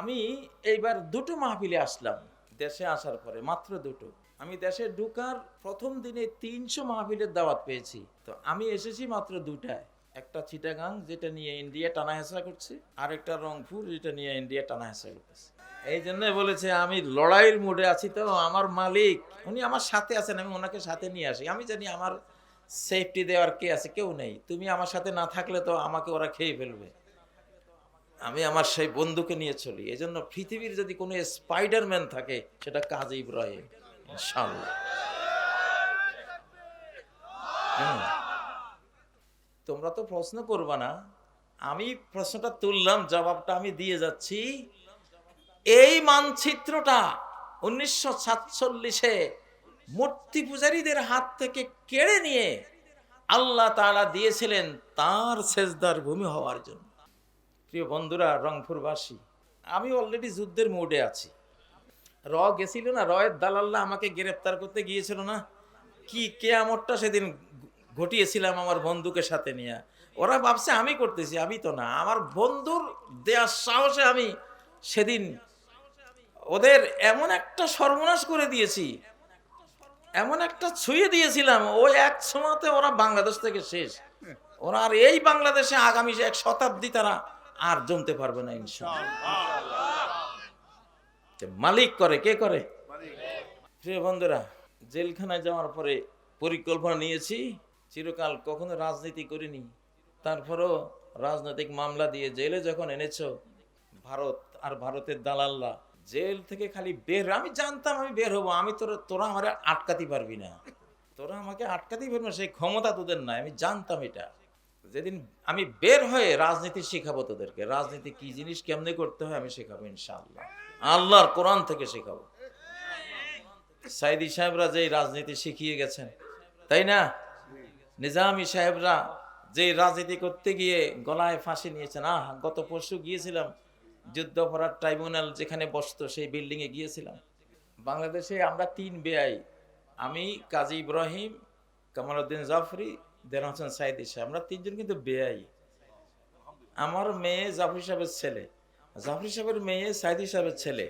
আমি এইবার দুটো মাহফিলে আসলাম, দেশে আসার পরে, মাত্র দুটো। আমি দেশে ঢুকার প্রথম দিনে তিনশো মাহফিলের দাওয়াত পেয়েছি। তো আমি এসেছি মাত্র দুটায়। একটা চিটাগাং, যেটা নিয়ে ইন্ডিয়া টানা হেসা করছে, আর একটা রংপুর, যেটা নিয়ে ইন্ডিয়া টানা হেসা করতেছে। এই জন্য বলেছে, আমি লড়াইয়ের মুডে আছি তো, আমার মালিক, উনি আমার সাথে আছেন, আমি ওনাকে সাথে নিয়ে আসি। আমি জানি আমার সেফটি দেওয়ার কে আছে, কেউ নেই। তুমি আমার সাথে না থাকলে তো আমাকে ওরা খেয়ে ফেলবে। আমি আমার সেই বন্ধুকে নিয়ে চলি। এই জন্য পৃথিবীর যদি কোনো স্পাইডারম্যান থাকে, সেটা কাজী ইব্রাহিম তোমরা তো প্রশ্ন করবা না। আমি প্রশ্নটা তুললাম, জবাবটা আমি দিয়ে যাচ্ছি। এই মানচিত্রটা উনিশশো সাতচল্লিশে মূর্তি পূজারীদের হাত থেকে কেড়ে নিয়ে আল্লাহ তাআলা দিয়েছিলেন তার সেজদার ভূমি হওয়ার জন্য। প্রিয় বন্ধুরা, রংপুরবাসী, আমি অলরেডি যুদ্ধের মোডে আছি। র গেছিল না? রয়ের দালাল্লা আমাকে গ্রেপ্তার করতে গিয়েছিল না? কি কেয়ামতটা সেদিন ঘটিয়েছিলাম আমার বন্ধুকে সাথে নিয়ে? ওরা ভাবছে, আমি করতেছি, আমি তো না। আমার বন্ধুর দেয়ার সাহসে আমি সেদিন ওদের এমন একটা সর্বনাশ করে দিয়েছি, এমন একটা ছুঁয়ে দিয়েছিলাম ওই এক সময়তে ওরা বাংলাদেশ থেকে শেষ। ওরা আর এই বাংলাদেশে আগামী এক শতাব্দী তারা আর জমতে পারবে না ইনশাআল্লাহ। মালিক করে কে করে? প্রিয় বন্ধুরা জেলখানায় যাওয়ার পরে পরিকল্পনা নিয়েছি চিরকাল কখনো রাজনীতি করিনি। তারপরও রাজনৈতিক মামলা দিয়ে জেলে যখন এনেছ ভারত আর ভারতের দালাল্লা জেল থেকে খালি বের আমি জানতাম আমি বের হব আমি তোরা তোরা আমার আটকাতে পারবি না। তোরা আমাকে আটকাতেই পারবি না সেই ক্ষমতা তোদের নাই আমি জানতাম এটা। যেদিন আমি বের হয়ে রাজনীতি শেখাবো তোদেরকে, রাজনীতি কি জিনিস, কেমনে করতে হয় আমি শেখাবো ইনশাআল্লাহ। আল্লাহর কোরআন থেকে শেখাবো। সাইদি সাহেবরা যেই রাজনীতি শিখিয়ে গেছেন, তাই না? নিজামি সাহেবরা যে রাজনীতি করতে গিয়ে গলায় ফাঁসি নিয়েছেন, আহ, গত পরশু গিয়েছিলাম, যুদ্ধ অপরাধ ট্রাইব্যুনাল যেখানে বসতো, সেই বিল্ডিং এ গিয়েছিলাম। বাংলাদেশে আমরা তিন বেআই আমি, কাজী ইব্রাহিম, কামালউদ্দিন জাফরি দেন হোসেন সাইদি সাহেব আমরা তিনজন কিন্তু বেআই আমার মেয়ে জাফরি সাহেবের ছেলে। জাফরি সাহেবের মেয়ে সাইদি সাহেবের ছেলে।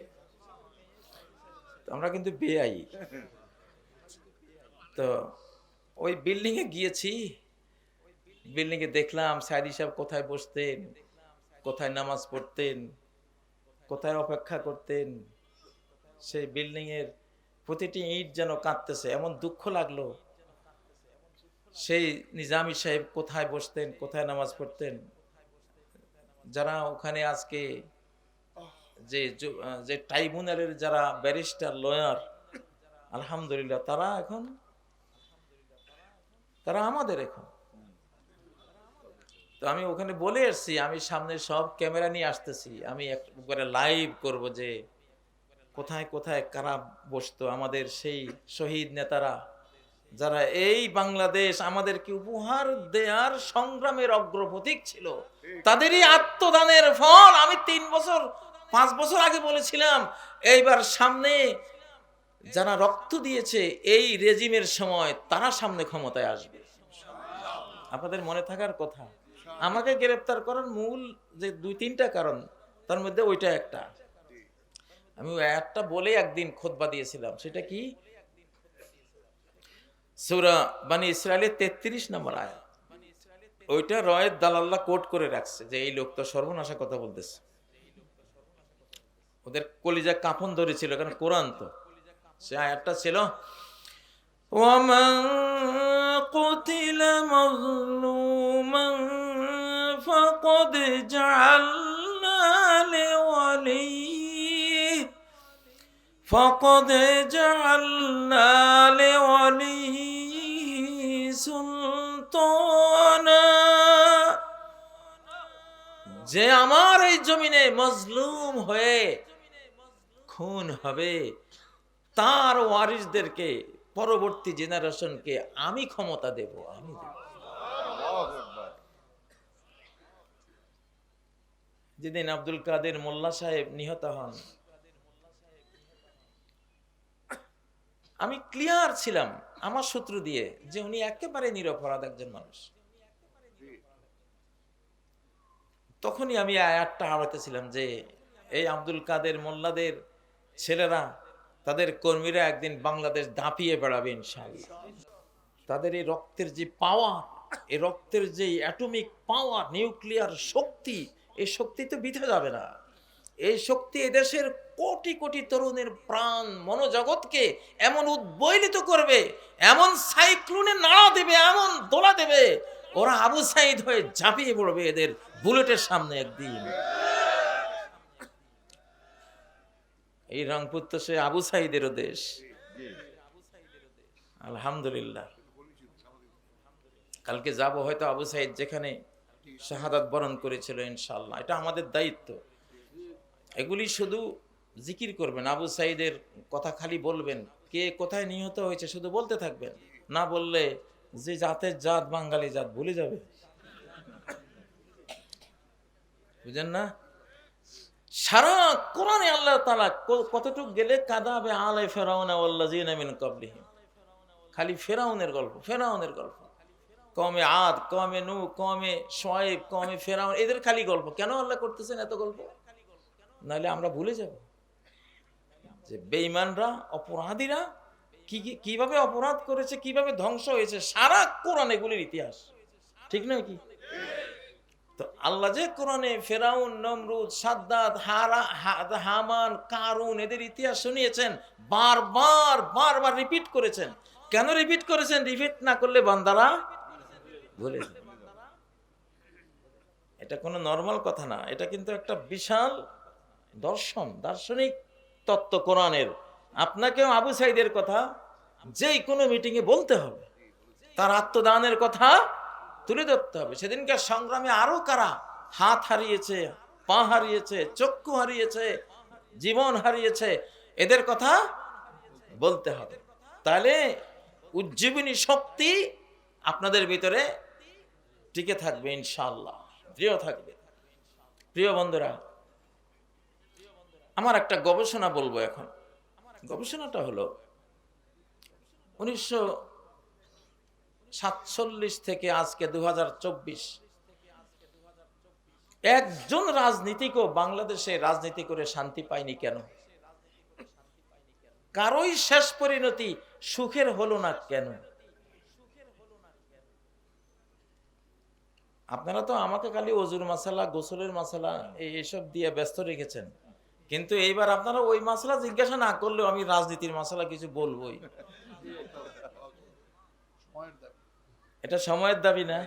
আমরা কিন্তু বেআই তো ওই বিল্ডিং এ গিয়েছি। বিল্ডিং এ দেখলাম সাইদি সাহেব কোথায় বসতেন, কোথায় নামাজ পড়তেন, কোথায় অপেক্ষা করতেন। সেই বিল্ডিং এর প্রতিটি ইট যেন কাঁদতেছে, এমন দুঃখ লাগল। সেই নিজামি সাহেব কোথায় বসতেন, কোথায় নামাজ পড়তেন? যারা ওখানে আজকে যে যে ট্রাইব্যুনালের যারা ব্যারিস্টার, লয়ার, আলহামদুলিল্লাহ, তারা এখন, তারা আমাদের এখন। তো আমি ওখানে বলে এসছি, আমি সামনে সব ক্যামেরা নিয়ে আসতেছি। আমি একবারে লাইভ করব যে কোথায় কোথায় কারা বসতো, আমাদের সেই শহীদ নেতারা। যারা এই বাংলাদেশ আমাদেরকে উপহার দেয়ার সংগ্রামের অগ্রপ্রতীক ছিল, তাদেরই আত্মদানের ফল আমি তিন বছর, পাঁচ বছর আগে বলেছিলাম, এইবার সামনে যারা রক্ত দিয়েছে এই রেজিমের সময়, তারা সামনে ক্ষমতায় আসবে। আপনাদের মনে থাকার কথা, আমাকে গ্রেপ্তার করার মূল যে দুই তিনটা কারণ, তার মধ্যে ওইটা একটা। আমি একটা বলে একদিন খোদবা দিয়েছিলাম, সেটা কি? সুরা বানি ইসরায়েলের তেত্রিশ নম্বর আয়া ওইটা রয়ের দালাল্লা কোট করে রাখছে যে এই লোক তো সর্বনাশা কথা বলতেছে ওদের কলিজা কাফন ধরেছিল কারণ কোরআন তো সে আয়াতটা ছিল ومن قتل مظلوما فقد جعلنا لوليه فقد جعلنا لوليه সুলতানা যে আমার এই জমিনে মজলুম হয়ে খুন হবে, তার ওয়ারিসদেরকে পরবর্তী জেনারেশনকে আমি ক্ষমতা দেব, আমি যেদিন আব্দুল কাদের মোল্লা সাহেব নিহত হন, আমি ক্লিয়ার ছিলাম। আমার সূত্র দিয়ে যে উনি একেবারে নিরপরাধ একজন মানুষ। তখনই আমি আয়াতটা হারাতেছিলাম যে এই আব্দুল কাদের মোল্লাদের ছেলেরা, তাদের কর্মীরা একদিন বাংলাদেশ দাপিয়ে বেড়াবে ইনশাআল্লাহ। তাদের এই রক্তের যে পাওয়ার এই রক্তের যে অ্যাটমিক পাওয়ার নিউক্লিয়ার শক্তি, এই শক্তি তো বিধে যাবে না। এই শক্তি এদেশের কোটি কোটি তরুণের প্রাণ মনোজগৎকে এমন উদ্বৈলিত করবে, এমন সাইক্লোনে নাড়া দেবে, এমন দোলা দেবে, ওরা আবু সাইদ হয়ে ঝাঁপিয়ে পড়বে এদের বুলেটের সামনে একদিন। এই রংপুর তো সে আবু সাইদেরও দেশ। আলহামদুলিল্লাহ। কালকে যাব হয়তো আবু সাইদ যেখানে শাহাদাত বরণ করেছিল ইনশাল্লাহ এটা আমাদের দায়িত্ব। এগুলি শুধু জিকির করবেন। আবু সাইদের কথা খালি বলবেন। কে কোথায় নিহত হয়েছে শুধু বলতে থাকবেন। না বললে যে জাতের জাত বাঙালি জাত ভুলে যাবে। বুঝেন না? সারা কোরআনে আল্লাহ তালা কতটুক গেলে কাদাবে আলে ফেরাউন আল্লাজিন মিন কবলিহিম খালি ফেরাউনের গল্প ফেরাউনের গল্প। কমে আদ কমে নু কমে সোয়েব কমে ফেরাউন, এদের খালি গল্প। কেন আল্লাহ করতেছেন এত গল্প? নাহলে আমরা ভুলে যাব। যে বেঈমানরা, অপরাধীরা কি কীভাবে অপরাধ করেছে, কীভাবে ধ্বংস হয়েছে, সারা কোরআন এগুলির ইতিহাস। ঠিক নয় কি? তো আল্লাহ যে কোরআনে ফেরাউন, নমরুদ, সাদ্দাত, হারা হামান, কারুন এদের ইতিহাস শুনিয়েছেন, বারবার বারবার রিপিট করেছেন। কেন রিপিট করেছেন? রিপিট না করলে বান্দারা ভুলে। এটা কোনো নর্মাল কথা না, এটা কিন্তু একটা বিশাল দর্শন, দার্শনিক তত্ত্ব কোরআনের। আপনাকেও আবু সাইদের কথা যেই কোনো মিটিংয়ে বলতে হবে। তার আত্মদানের কথা তুলে ধরতে হবে। সেদিনকার সংগ্রামে আরও কারা হাত হারিয়েছে, পা হারিয়েছে, চক্ষু হারিয়েছে, জীবন হারিয়েছে, এদের কথা বলতে হবে। তাহলে উজ্জীবনী শক্তি আপনাদের ভিতরে টিকে থাকবে ইনশাল্লাহ দৃঢ় থাকবে। প্রিয় বন্ধুরা আমার একটা গবেষণা বলব এখন। গবেষণাটা হলো উনিশশো সাতচল্লিশ থেকে আজকে দু হাজার চব্বিশ। একজন রাজনীতিকও বাংলাদেশে রাজনীতি করে শান্তি পায়নি কেন? কারোই শেষ পরিণতি সুখের হলো না কেন? আপনারা তো আমাকে খালি অজুর মশালা, গোসলের মশালা এইসব দিয়ে ব্যস্ত রেখেছেন। কিন্তু এইবার আপনারা ওই মশলা জিজ্ঞাসা না করলেও আমি রাজনীতির মশলা কিছু বলবোই। এটা সময়ের দাবি না।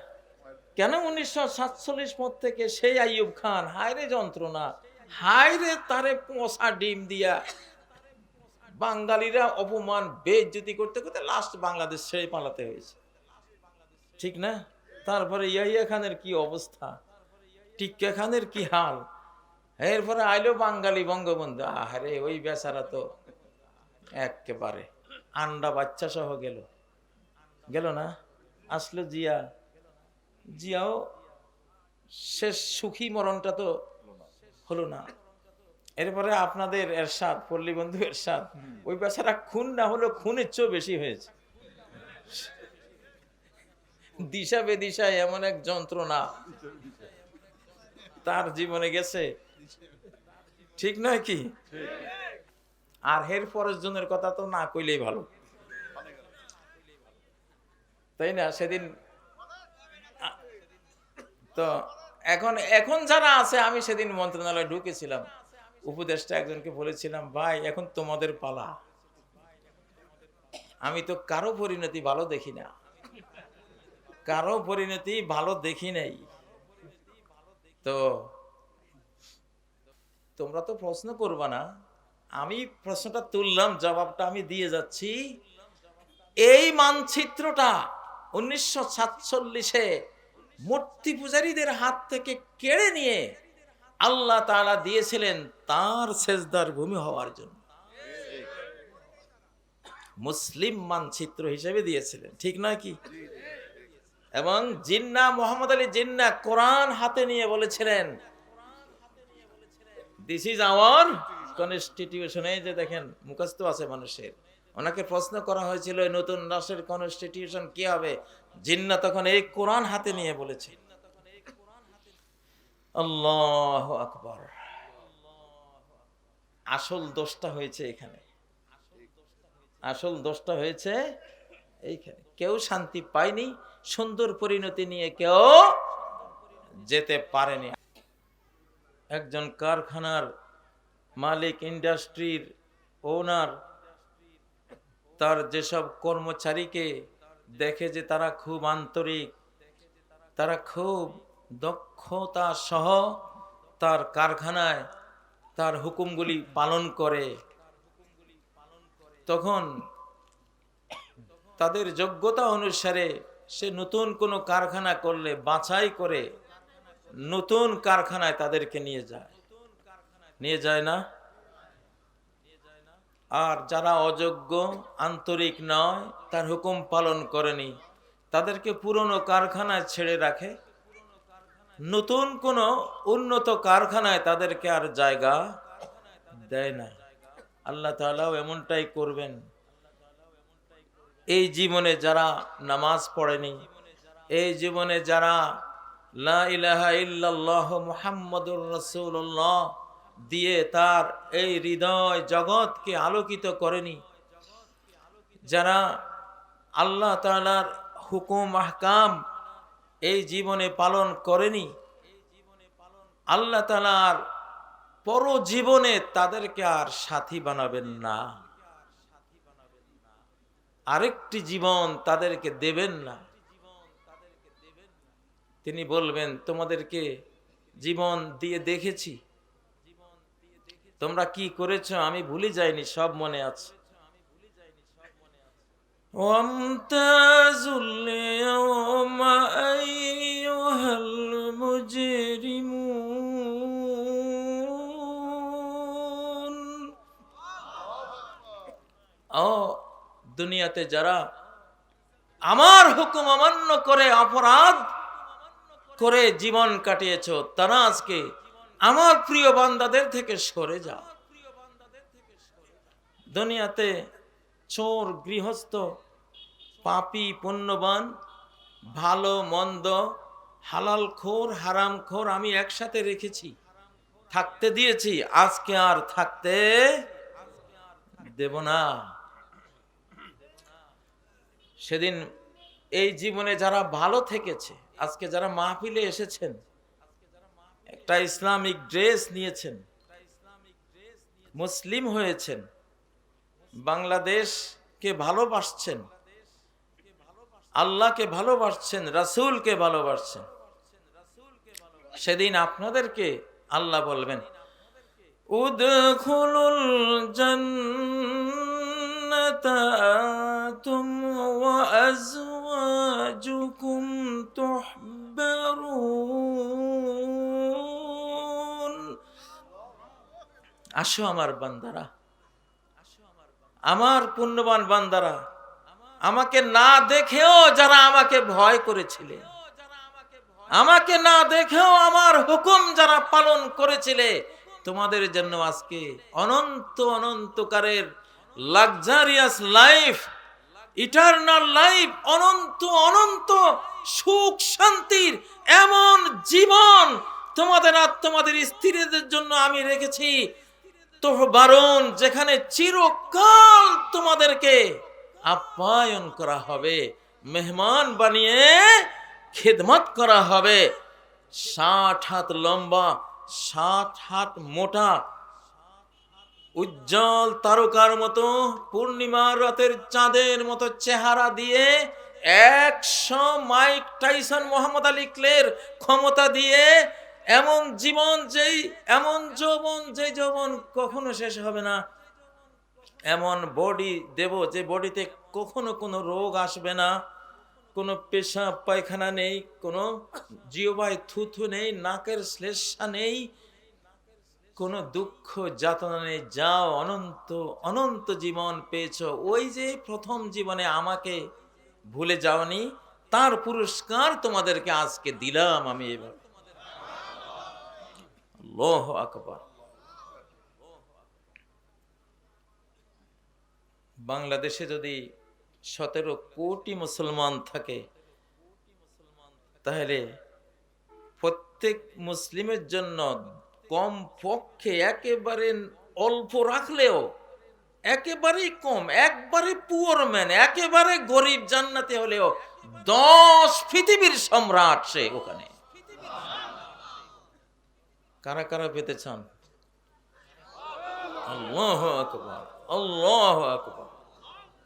কেন উনিশশো সাতচল্লিশ পর থেকে সেই আইয়ুব খান? হায়রে যন্ত্রণা। হায়রে তারে পোষা ডিম দিয়া। বাঙালিরা অপমান, বেজ্জতি করতে করতে লাস্ট বাংলাদেশ ছেড়ে পালাতে হয়েছে। ঠিক না? তারপরে ইয়াহিয়া খানের কি অবস্থা? টিক্কা খানের কি হাল? এরপরে আইলো বাঙালি বঙ্গবন্ধু। আহারে, ওই বেচারা তো একেবারে আন্ডা বাচ্চা সহ গেল। গেল না? আসলো জিয়া। জিয়াও শেষ সুখী মরণটা তো হলো না। এরপরে আপনাদের এরশাদ, পল্লী বন্ধু এরশাদ, ওই বেচারা খুন না হলো, খুনের চেয়েও বেশি হয়েছে। দিশা বেদিশায় এমন এক যন্ত্রণা। তার জীবনে গেছে। ঠিক নয় কি? আর হের পরের জনের কথা তো না কইলেই ভালো। তাই না? সেদিন তো এখন এখন যারা আছে, আমি সেদিন মন্ত্রণালয়ে ঢুকেছিলাম। উপদেষ্টা একজনকে বলেছিলাম, ভাই, এখন তোমাদের পালা। আমি তো কারও পরিণতি ভালো দেখি না। কারও পরিণতি ভালো দেখি নাই। তো তোমরা তো প্রশ্ন করবা না। আমি প্রশ্নটা তুললাম, জবাবটা আমি দিয়ে যাচ্ছি। এই মানচিত্রটা উনিশশো সাতচল্লিশে মূর্তি পূজারীদের হাত থেকে কেড়ে নিয়ে আল্লাহ তাআলা দিয়েছিলেন তার সেজদার ভূমি হওয়ার জন্য। মুসলিম মানচিত্র হিসেবে দিয়েছিলেন, ঠিক নয় কি? এবং জিন্না, মোহাম্মদ আলী জিন্না কোরআন হাতে নিয়ে বলেছিলেন দিস ইজ আওয়ার কনস্টিটিউশন যে দেখেন, মুখস্থ আছে মানুষের। ওনাকে প্রশ্ন করা হয়েছিল নতুন রাষ্ট্রের কনস্টিটিউশন কি হবে? জিন্না তখন এই কোরআন হাতে নিয়ে বলেছে। আল্লাহ আকবর। আসল দোষটা হয়েছে এখানে। আসল দোষটা হয়েছে এইখানে। কেউ শান্তি পায়নি, সুন্দর পরিণতি নিয়ে কেউ যেতে পারেনি। একজন কারখানার মালিক, ইন্ডাস্ট্রির ওনার, তার যেসব কর্মচারীকে দেখে যে তারা খুব আন্তরিক, তারা খুব দক্ষতা সহ তার কারখানায় তার হুকুমগুলি পালন করে। তখন তাদের যোগ্যতা অনুসারে সে নতুন কোনো কারখানা করলে, বাছাই করে নতুন কারখানায় তাদেরকে নিয়ে যায়। নিয়ে যায় না? আর যারা অযোগ্য, আন্তরিক নয়, তার হুকুম পালন করেনি, তাদেরকে পুরনো কারখানায় ছেড়ে রাখে। নতুন কোনো উন্নত কারখানায় তাদেরকে আর জায়গা দেয় না। আল্লাহ তাআলাও এমনটাই করবেন। এই জীবনে যারা নামাজ পড়েনি, এই জীবনে যারা লা ইল্লাল্লাহ দিয়ে তার এই হৃদয় জগৎকে আলোকিত করেনি। যারা আল্লাহ তাআলার হুকুম, আহকাম এই জীবনে পালন করেনি, আল্লাহ তাআলার পর জীবনে তাদেরকে আর সাথী বানাবেন না। আরেকটি জীবন তাদেরকে দেবেন না। তিনি বলবেন, তোমাদেরকে জীবন দিয়ে দেখেছি। তোমরা কি করেছ আমি ভুলে যাইনি, সব মনে আছে। ও দুনিয়াতে যারা আমার হুকুম অমান্য করে অপরাধ করে জীবন কাটিয়েছ তারা আজকে আমার প্রিয় বান্দাদের থেকে সরে যাও। দুনিয়াতে চোর, গৃহস্থ, পাপি, পুণ্যবান, ভালো, মন্দ, হালাল খোর, হারাম খোর আমি একসাথে রেখেছি, থাকতে দিয়েছি, আজকে আর থাকতে দেব না। সেদিন এই জীবনে যারা ভালো থেকেছে, আজকে যারা মাহফিলে এসেছেন, একটা ইসলামিক ড্রেস নিয়েছেন, মুসলিম হয়েছেন, বাংলাদেশকে ভালোবাসছেন, আল্লাহকে ভালোবাসছেন, রাসূলকে ভালোবাসছেন, সেদিন আপনাদেরকে আল্লাহ বলবেন, উদখুলুল জান্নাতা ওয়া আজওয়াজুকুম তুহবারুন আসো আমার বান্দারা। আমার পুণ্যবান বান্দারা, আমাকে না দেখেও যারা আমাকে ভয় করেছিলে আমাকে না দেখেও আমার হুকুম যারা পালন করেছিলে, তোমাদের জন্য আজকে অনন্ত অনন্তকারের লাক্সারিয়াস লাইফ ইটারনাল লাইফ অনন্ত অনন্ত সুখ, শান্তির এমন জীবন তোমাদের আর তোমাদের স্ত্রীদের জন্য আমি রেখেছি। তোহবারণ, যেখানে চিরকাল তোমাদেরকে আপ্যায়ন করা হবে, মেহমান বানিয়ে খেদমত করা হবে। ষাট হাত লম্বা, ষাট হাত মোটা উজ্জ্বল তারকার মতো পূর্ণিমার রাতের চাঁদের মতো চেহারা দিয়ে একশো মাইক টাইসন মোহাম্মদ আলী ক্লের ক্ষমতা দিয়ে এমন জীবন যেই, এমন যৌবন যে যৌবন কখনো শেষ হবে না। এমন বডি দেব যে বডিতে কখনো কোনো রোগ আসবে না। কোনো পেশা পায়খানা নেই, কোনো জিওবাই থুথু নেই, নাকের শ্লেষা নেই কোনো দুঃখ যাতনা নেই, যাও অনন্ত অনন্ত জীবন পেয়েছ। ওই যে প্রথম জীবনে আমাকে ভুলে যাওনি, তার পুরস্কার তোমাদেরকে আজকে দিলাম আমি এবার। আল্লাহ আকবর। বাংলাদেশে যদি সতেরো কোটি মুসলমান থাকে, তাহলে প্রত্যেক মুসলিমের জন্য কম পক্ষে একেবারে অল্প রাখলেও একেবারেই কম, একবারে পুয়ার ম্যান একেবারে গরিব জান্নাতে হলেও দশ পৃথিবীর সম্রাট সে ওখানে। কারা কারা পেতে চান? আল্লাহ আকবার, আল্লাহ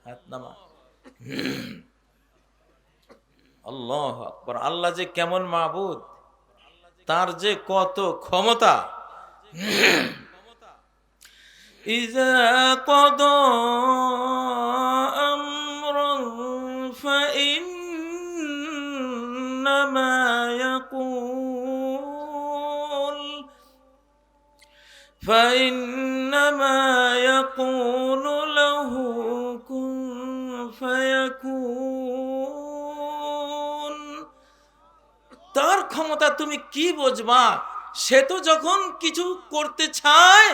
হাত নামা। আল্লাহ আকবার। আল্লাহ যে কেমন মাহবুদ তার যে কত ক্ষমতা। إذا قضى أمرا فإنما يقول فإنما يقول له كن فيكون তার ক্ষমতা তুমি কি বুঝবা সে তো যখন কিছু করতে চায়,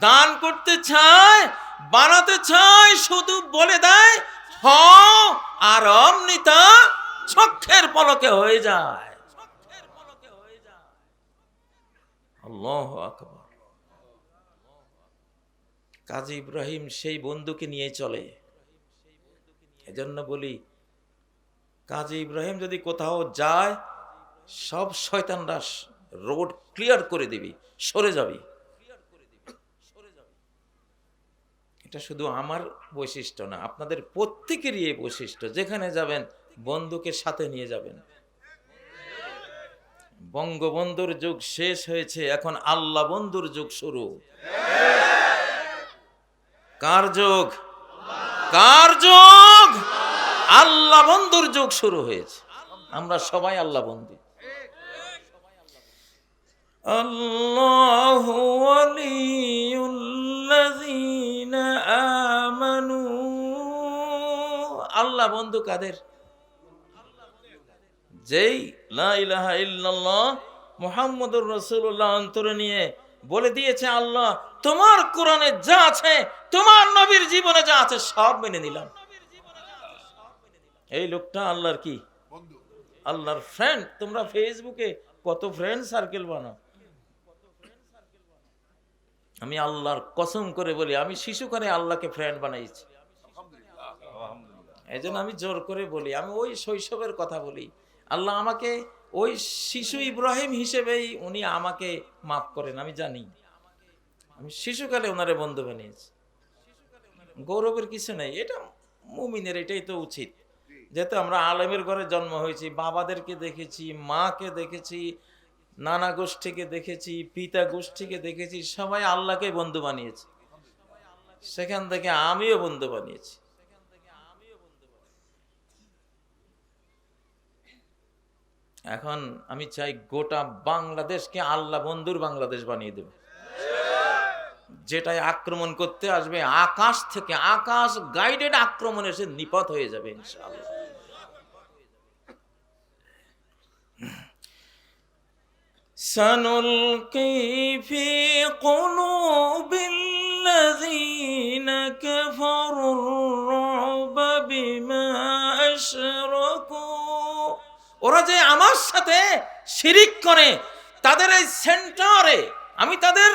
দান করতে চায়, বানাতে চায়, শুধু বলে দেয়, হ আর অমনি তা চক্ষের পলকে হয়ে যায়। কাজী ইব্রাহিম সেই বন্ধুকে নিয়ে চলে। এজন্য বলি, কাজী ইব্রাহিম যদি কোথাও যায়, সব শয়তানরা রোড ক্লিয়ার করে দিবি, সরে যাবি। এটা শুধু আমার বৈশিষ্ট্য না, আপনাদের প্রত্যেকেরই এই বৈশিষ্ট্য, যেখানে যাবেন বন্ধুকে সাথে নিয়ে যাবেন। বঙ্গবন্ধুর যুগ শেষ হয়েছে, এখন আল্লাহ বন্ধুর যুগ শুরু। কার যুগ? কার যুগ? আল্লাহ বন্ধুর যুগ শুরু হয়েছে। আমরা সবাই আল্লাহ বন্ধু। আল্লাহ ওয়ালিউল্লাযীনা আমানু। আল্লাহ বন্ধু কাদের? যেই লা ইলাহা ইল্লাল্লাহ মুহাম্মদুর রাসূলুল্লাহ অন্তরে নিয়ে বলে দিয়েছে আল্লাহ তোমার কোরআনে যা আছে তোমার নবীর জীবনে যা আছে সব মেনে নিলাম। এই লোকটা আল্লাহর কি? আল্লাহর ফ্রেন্ড তোমরা ফেসবুকে কত ফ্রেন্ড সার্কেল বানাও। আমি আল্লাহর কসম করে বলি, আমি শিশুকালে আল্লাহকে ফ্রেন্ড বানাইছি। এই আমি জোর করে বলি, আমি ওই শৈশবের কথা বলি। আল্লাহ আমাকে ওই শিশু ইব্রাহিম হিসেবেই উনি আমাকে মাফ করেন, আমি জানি। আমি শিশুকালে ওনারে বন্ধু বানিয়েছি। গৌরবের কিছু নেই, এটা মুমিনের, এটাই তো উচিত। যেহেতু আমরা আলেমের ঘরে জন্ম হয়েছি, বাবাদেরকে দেখেছি, মাকে দেখেছি নানা গোষ্ঠীকে দেখেছি, পিতা গোষ্ঠীকে দেখেছি, সবাই আল্লাহকে বন্ধু বানিয়েছে। সেখান থেকে আমিও বন্ধু বানিয়েছি। এখন আমি চাই গোটা বাংলাদেশকে আল্লাহ বন্ধুর বাংলাদেশ বানিয়ে দেব। যেটাই আক্রমণ করতে আসবে, আকাশ থেকে আকাশ গাইডেড আক্রমণ এসে নিপথ হয়ে যাবে, ইনশাআল্লাহ। سنلقي في قلوب الذين كفروا الرعب بما أشركوا ওরা যে আমার সাথে শিরিক করে তাদের এই সেন্টারে আমি তাদের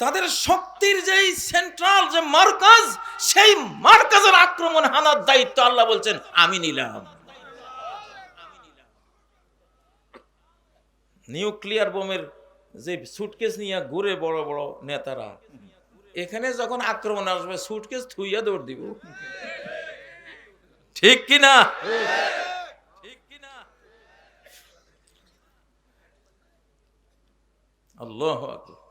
তাদের শক্তির যেই সেন্ট্রাল যে মার্কাজ সেই মার্কাজের আক্রমণ হানার দায়িত্ব আল্লাহ বলছেন আমি নিলাম নিউক্লিয়ার বোমের যে সুটকেস নিয়ে ঘুরে বড় বড় নেতারা এখানে যখন আক্রমণ আসবে সুটকেস থুইয়া দৌড় দিব ঠিক কিনা ঠিক কিনা আল্লাহ আকবার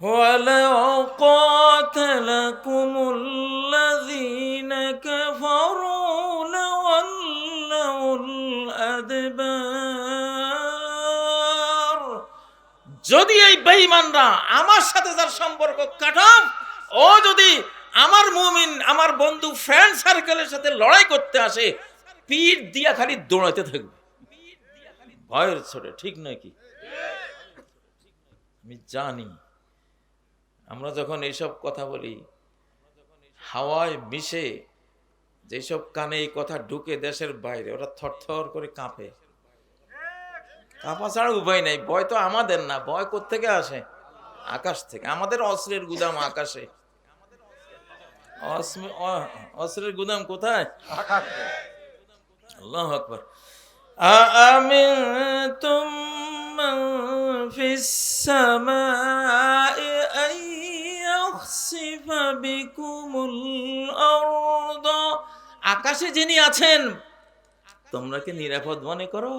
ولو قاتلكم الذين كفروا لولوا الأدبار যদি এই বেঈমানরা আমার সাথে যার সম্পর্ক কাটাম ও যদি আমার মুমিন, আমার বন্ধু ফ্রেন্ড সার্কেলের সাথে লড়াই করতে আসে পিঠ দিয়া খালি দৌড়াতে থাকবে। ভয়ের ছোটে ঠিক নয় কি? আমি জানি। আমরা যখন এইসব কথা বলি, হাওয়ায় মিশে, যেসব কানে এই কথা ঢুকে দেশের বাইরে, ওরা থরথর করে কাঁপে। কাপা ছাড়া উপায় নাই, ভয় তো আমাদের না, ভয় থেকে আসে? আকাশ থেকে, আমাদের অস্ত্রের গুদাম আকাশে। অস্ত্রের গুদাম কোথায়? আল্লাহ আকবর। তুম আকাশে যিনি আছেন, তোমরা কি নিরাপদ মনে করো?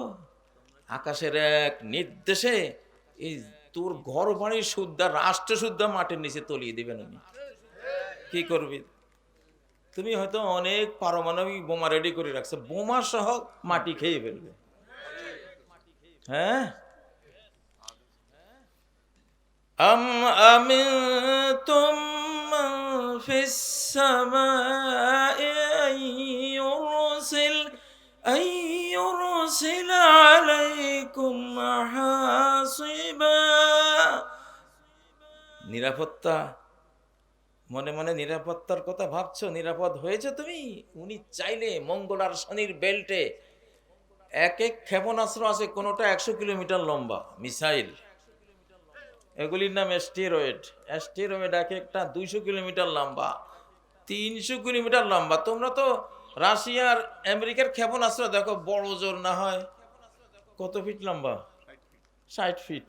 আকাশের এক নির্দেশে এই তোর ঘর বাড়ি শুদ্ধা রাষ্ট্র শুদ্ধা মাটির নিচে তলিয়ে দিবেন উনি কি করবি তুমি হয়তো অনেক পারমাণবিক বোমা রেডি করে রাখছো বোমা সহ মাটি খেয়ে ফেলবে হ্যাঁ أم أمنتم من في السماء أن يرسل أن يرسل আলাইকুম নিরাপত্তা? মনে মনে নিরাপত্তার কথা ভাবছ? নিরাপদ হয়েছে তুমি? উনি চাইলে মঙ্গলার শনির বেল্টে এক এক ক্ষেপণাস্ত্র আছে, কোনোটা একশো কিলোমিটার লম্বা, মিসাইল। এগুলির নাম স্টেরয়েড স্টেরয়েড এক একটা দুইশো কিলোমিটার লম্বা, তিনশো কিলোমিটার লম্বা। তোমরা তো রাশিয়ার আমেরিকার ক্ষেপণাস্ত্র দেখো, বড় জোর না হয়। কত ফিট লম্বা? ষাট ফিট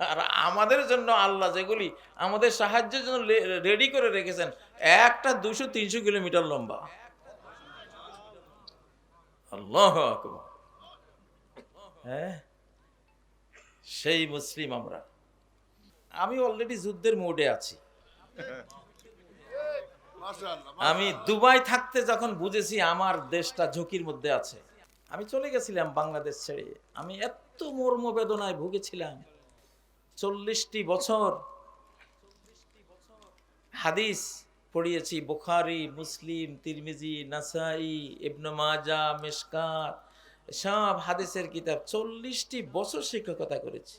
আর আমাদের জন্য আল্লাহ যেগুলি আমাদের সাহায্যের জন্য রেডি করে রেখেছেন একটা দুশো তিনশো কিলোমিটার লম্বা। আল্লাহ হ্যাঁ? সেই মুসলিম আমরা। আমি অলরেডি যুদ্ধের মোডে আছি। আমি দুবাই থাকতে যখন বুঝেছি আমার দেশটা ঝুঁকির মধ্যে আছে। আমি চলে গেছিলাম বাংলাদেশ ছেড়ে। আমি এত মর্ম বেদনায় ভুগেছিলাম। চল্লিশটি বছর হাদিস পড়িয়েছি, বুখারি, মুসলিম, তিরমিজি, নাসাই, ইবনু মাজা, মিশকাত, সব হাদিসের কিতাব। চল্লিশটি বছর শিক্ষকতা করেছি।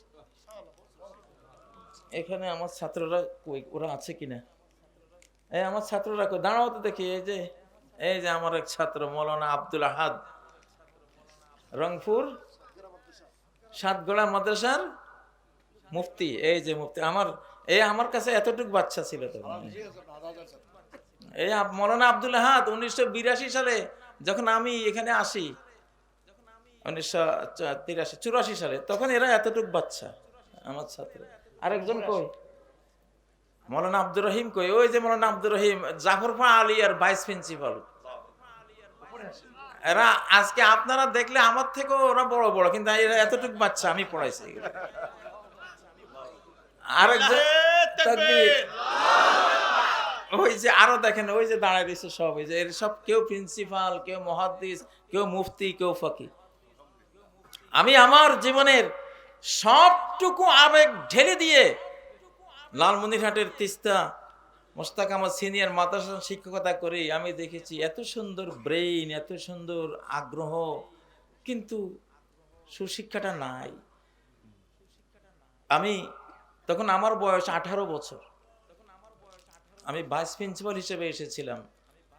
এখানে আমার ছাত্ররা কই, ওরা আছে কিনা? এই আমার ছাত্ররা দাঁড়াও তো দেখি, এই যে এই যে আমার এক ছাত্র, মৌলানা আব্দুল আহাদ। রংপুর, সাতগড়া মাদ্রাসার মুফতি, এই যে মুফতি, আমার, এই আমার কাছে এতটুকু বাচ্চা ছিল তখন এই মৌলানা আব্দুল আহাদ উনিশশো বিরাশি সালে যখন আমি এখানে আসি, উনিশশো তিরাশি, চুরাশি সালে, তখন এরা এতটুক বাচ্চা, আমার ছাত্র। আরেকজন কই? মৌলানা আব্দুর রহিম কই? ওই যে মৌলানা আব্দুর রহিম জাফরফা আলী আর ভাইস প্রিন্সিপাল। এরা আজকে আপনারা দেখলে আমার থেকেও ওরা বড় বড় কিন্তু এরা এতটুক বাচ্চা আমি পড়াইছি আরেকজন ওই যে আরও দেখেন ওই যে দাঁড়ায় রয়েছে সব ওই যে এর সব কেউ প্রিন্সিপাল কেউ মহাদ্দিস কেউ মুফতি কেউ ফকি আমি আমার জীবনের সবটুকু আবেগ ঢেলে দিয়ে লালমনিরহাটের তিস্তা মোস্তাক আমার সিনিয়র মাদ্রাসা শিক্ষকতা করি, আমি দেখেছি এত সুন্দর ব্রেইন এত সুন্দর আগ্রহ, কিন্তু সুশিক্ষাটা নাই। আমি তখন আমার বয়স আঠারো বছর। আমি ভাইস প্রিন্সিপাল হিসেবে এসেছিলাম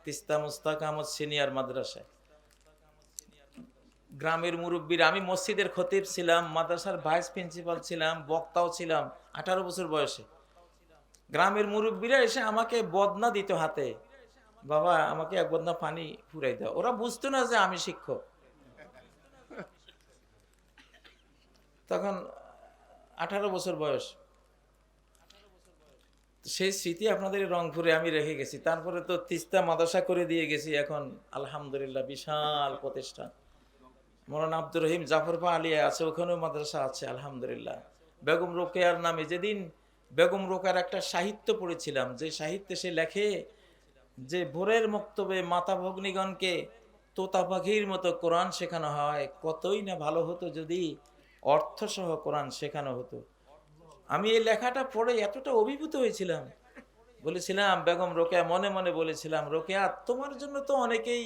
তিস্তা মুস্তাক আহমদ সিনিয়র মাদ্রাসায়। গ্রামের মুরব্বীর, আমি মসজিদের খতিব ছিলাম, মাদ্রাসার ভাইস প্রিন্সিপাল ছিলাম, বক্তাও ছিলাম, আঠারো বছর বয়সে। গ্রামের মুরব্বীরা এসে আমাকে বদনা দিত হাতে। বাবা, আমাকে এক বদনা পানি ফুরাই দাও। ওরা বুঝতো না যে আমি শিক্ষক। তখন আঠারো বছর বয়স। সেই স্মৃতি আপনাদের রংপুরে আমি রেখে গেছি। তারপরে তো তিস্তা মাদ্রাসা করে দিয়ে গেছি। এখন আলহামদুলিল্লাহ বিশাল প্রতিষ্ঠান। মৌলানা আব্দুর রহিম জাফরপা আলিয়া আছে, ওখানেও মাদ্রাসা আছে, আলহামদুলিল্লাহ। বেগম রোকেয়ার নামে যেদিন বেগম রোকার একটা সাহিত্য পড়েছিলাম, যে সাহিত্যে সে লেখে যে, ভোরের মক্তবে মাতা ভগ্নিগণকে তোতা পাখির মতো কোরআন শেখানো হয়, কতই না ভালো হতো যদি অর্থসহ কোরআন শেখানো হতো। আমি এই লেখাটা পড়ে এতটা অভিভূত হয়েছিলাম। বলেছিলাম, বেগম রোকেয়া, মনে মনে বলেছিলাম, রোকেয়া, তোমার জন্য তো অনেকেই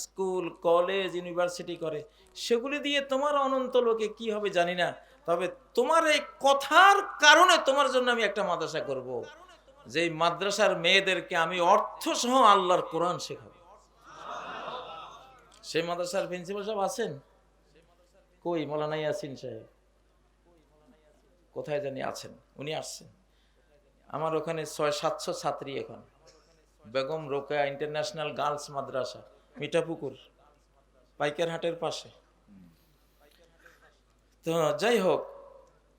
স্কুল, কলেজ, ইউনিভার্সিটি করে, সেগুলি দিয়ে তোমার অনন্ত লোকে কি হবে জানি না। তবে তোমার এই কথার কারণে তোমার জন্য আমি একটা মাদ্রাসা করব। যে এই মাদ্রাসার মেয়েদেরকে আমি অর্থ সহ আল্লাহর কোরআন শেখাবো। সেই মাদ্রাসার প্রিন্সিপাল সাহেব আছেন? কই মৌলানা ইয়াসিন সাহেব? কোথায় জানি আছেন? উনি আসছেন। আমার ওখানে ছয়, সাতশো ছাত্রী এখন। বেগম রোকেয়া ইন্টারন্যাশনাল গার্লস মাদ্রাসা, মিঠাপুকুর, পাইকারহাটের পাশে। তো যাই হোক